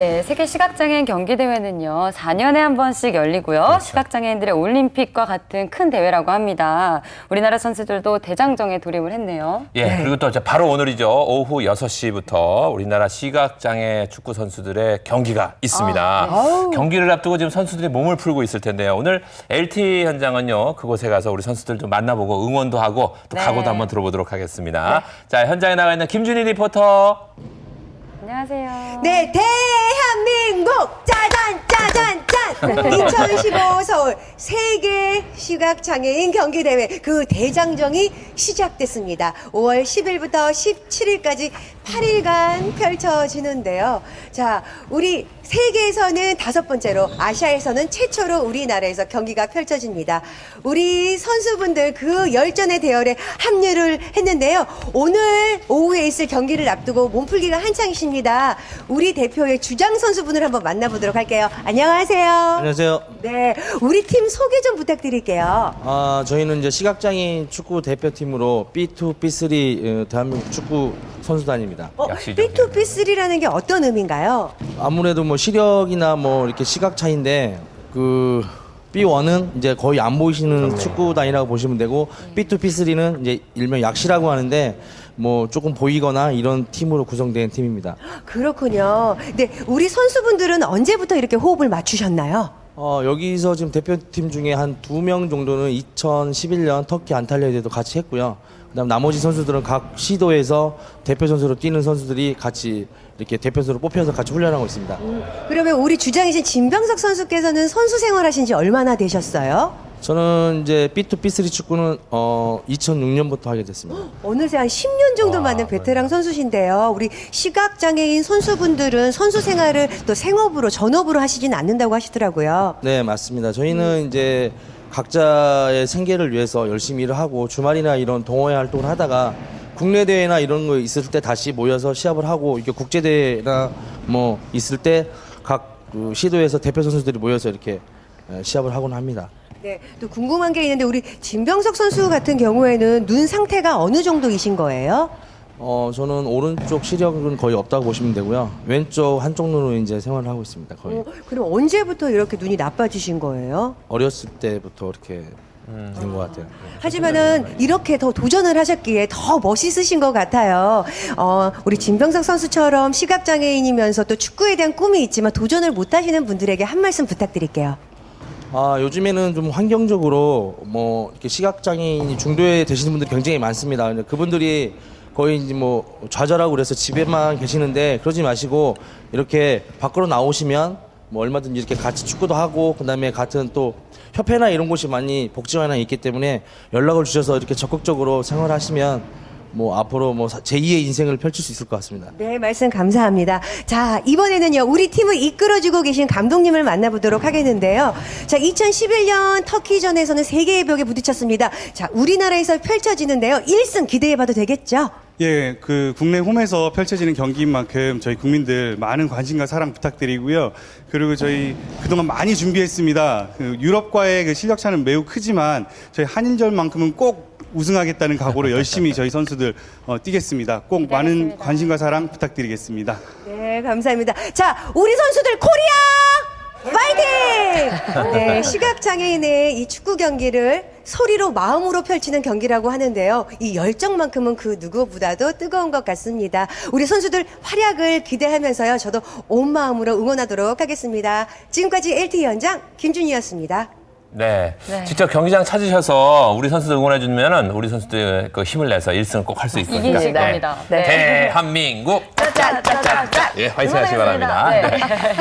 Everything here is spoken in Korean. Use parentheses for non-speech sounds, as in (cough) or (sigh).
네, 세계 시각장애인 경기대회는요, 4년에 한 번씩 열리고요. 시각장애인들의 올림픽과 같은 큰 대회라고 합니다. 우리나라 선수들도 대장정에 돌입을 했네요. 예, 그리고 또 이제 바로 오늘이죠. 오후 6시부터 우리나라 시각장애 축구 선수들의 경기가 있습니다. 경기를 앞두고 지금 선수들이 몸을 풀고 있을 텐데요. 오늘 LT 현장은요, 그곳에 가서 우리 선수들 좀 만나보고 응원도 하고 또 네. 각오도 한번 들어보도록 하겠습니다. 자, 현장에 나가 있는 김준희 리포터. 안녕하세요. 네, 대한민국 짜잔 짜잔 짠 (laughs) 2015 서울 세계 시각 장애인 경기 대회 그 대장정이 시작됐습니다. 5월 10일부터 17일까지 8일간 펼쳐지는데요. 자, 우리 세계에서는 다섯 번째로 아시아에서는 최초로 우리나라에서 경기가 펼쳐집니다. 우리 선수분들 그 열전의 대열에 합류를 했는데요. 오늘 오후에 있을 경기를 앞두고 몸풀기가 한창이십니다. 우리 대표의 주장 선수분을 한번 만나보도록 할게요. 안녕하세요. 안녕하세요. 네, 우리 팀 소개 좀 부탁드릴게요. 아, 저희는 이제 시각장애인 축구 대표팀으로 B2, B3 어, 대한민국 축구 선수단입니다. 어, 약시죠. B2B3라는 게 어떤 의미인가요? 아무래도 뭐 시력이나 뭐 이렇게 시각 차인데 그 B1은 이제 거의 안 보이시는 축구단이라고 보시면 되고 B2, B3는 이제 일명 약시라고 하는데 뭐 조금 보이거나 이런 팀으로 구성된 팀입니다. (gasps) 그렇군요. 네, 우리 선수분들은 언제부터 이렇게 호흡을 맞추셨나요? 어, 여기서 지금 대표팀 중에 한 두 명 정도는 2011년 터키 안탈리아 대회도 같이 했고요. 그다음 나머지 선수들은 각 시도에서 대표 선수로 뛰는 선수들이 같이 이렇게 대표 선수로 뽑혀서 같이 훈련하고 있습니다. 그러면 우리 주장이신 진병석 선수께서는 선수 생활하신 지 얼마나 되셨어요? 저는 이제 B2, B3 축구는 어 2006년부터 하게 됐습니다. 어느새 한 10년 정도 많은 베테랑 선수신데요. 우리 시각 장애인 선수분들은 선수 생활을 또 생업으로, 전업으로 하시진 않는다고 하시더라고요. 네, 맞습니다. 저희는 이제 각자의 생계를 위해서 열심히 일을 하고 주말이나 이런 동호회 활동을 하다가 국내 대회나 이런 거 있을 때 다시 모여서 시합을 하고 이게 국제 대회나 뭐 있을 때각그 시도에서 대표 선수들이 모여서 이렇게 에, 시합을 하곤 합니다. 네, 또 궁금한 게 있는데 우리 진병석 선수 같은 경우에는 눈 상태가 어느 정도이신 거예요? 어, 저는 오른쪽 시력은 거의 없다고 보시면 되고요. 왼쪽 한쪽 눈으로 이제 생활을 하고 있습니다. 거의 어, 그럼 언제부터 이렇게 눈이 나빠지신 거예요? 어렸을 때부터 이렇게 된 것 같아요. 하지만은 이렇게 더 도전을 하셨기에 더 멋있으신 것 같아요. 어, 우리 진병석 선수처럼 시각장애인이면서 또 축구에 대한 꿈이 있지만 도전을 못 하시는 분들에게 한 말씀 부탁드릴게요. 아, 요즘에는 좀 환경적으로 뭐 이렇게 시각장애인이 중도에 되시는 분들이 굉장히 많습니다. 그분들이 거의 이제 뭐 좌절하고 그래서 집에만 계시는데 그러지 마시고 이렇게 밖으로 나오시면 뭐 얼마든지 이렇게 같이 축구도 하고 그다음에 같은 또 협회나 이런 곳이 많이 복지관에 있기 때문에 연락을 주셔서 이렇게 적극적으로 생활하시면 뭐 앞으로 뭐 제2의 인생을 펼칠 수 있을 것 같습니다. 네, 말씀 감사합니다. 자, 이번에는요, 우리 팀을 이끌어주고 계신 감독님을 만나보도록 하겠는데요. 자, 2011년 터키전에서는 세계의 벽에 부딪혔습니다. 자, 우리나라에서 펼쳐지는데요. 1승 기대해봐도 되겠죠? 예, 그 국내 홈에서 펼쳐지는 경기인 만큼 저희 국민들 많은 관심과 사랑 부탁드리고요. 그리고 저희 그동안 많이 준비했습니다. 그 유럽과의 그 실력 차는 매우 크지만 저희 한일전만큼은 꼭 우승하겠다는 각오로 열심히 저희 선수들 어, 뛰겠습니다. 꼭 많은 기대하겠습니다. 관심과 사랑 부탁드리겠습니다. 네, 감사합니다. 자, 우리 선수들 코리아! 파이팅! (laughs) 네, 시각장애인의 이 축구 경기를 소리로 마음으로 펼치는 경기라고 하는데요. 이 열정만큼은 그 누구보다도 뜨거운 것 같습니다. 우리 선수들 활약을 기대하면서요. 저도 온 마음으로 응원하도록 하겠습니다. 지금까지 LTE 연장 김준희였습니다. 네. 네. 직접 경기장 찾으셔서 우리 선수들 응원해주면 우리 선수들 그 힘을 내서 1승을 꼭 할 수 있습니다. 이기실 겁니다. 네. 대한민국. 짜자자자자. 예, 화이팅 하시기 바랍니다. 응원하겠습니다. 네.